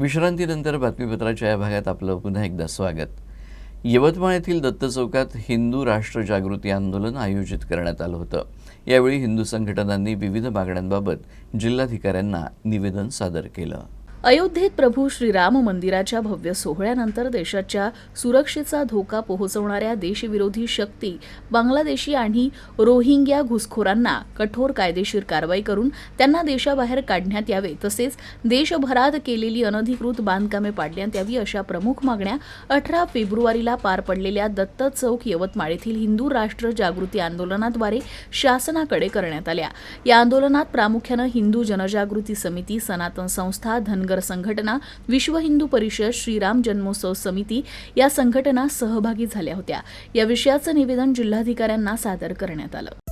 विश्रांतीनंतर बातमीपत्राच्या या भागात आपलं पुन्हा एकदा स्वागत. यवतमाळ येथील दत्त चौकात हिंदू राष्ट्र जागृती आंदोलन आयोजित करण्यात आलं होतं. यावेळी हिंदू संघटनांनी विविध मागण्यांबाबत जिल्हाधिकाऱ्यांना निवेदन सादर केलं. अयोध्येत प्रभू श्रीराम मंदिराच्या भव्य सोहळ्यानंतर देशाच्या सुरक्षेचा धोका पोहोचवणाऱ्या देशविरोधी शक्ती बांगलादेशी आणि रोहिंग्या घुसखोरांना कठोर कायदेशीर कारवाई करून त्यांना देशाबाहेर काढण्यात यावे तसेच देशभरात केलेली अनधिकृत बांधकामे पाडण्यात यावी अशा प्रमुख मागण्या अठरा फेब्रुवारीला पार पडलेल्या दत्त चौक यवतमाळ येथील हिंदू राष्ट्र जागृती आंदोलनाद्वारे शासनाकडे करण्यात आल्या. या आंदोलनात प्रामुख्यानं हिंदू जनजागृती समिती सनातन संस्था धनगर संघटना विश्व हिंदू परिषद श्रीराम जन्मोत्सव समिती या संघटना सहभागी झाल्या होत्या. या विषयाचं निवेदन जिल्हाधिकाऱ्यांना सादर करण्यात आलं.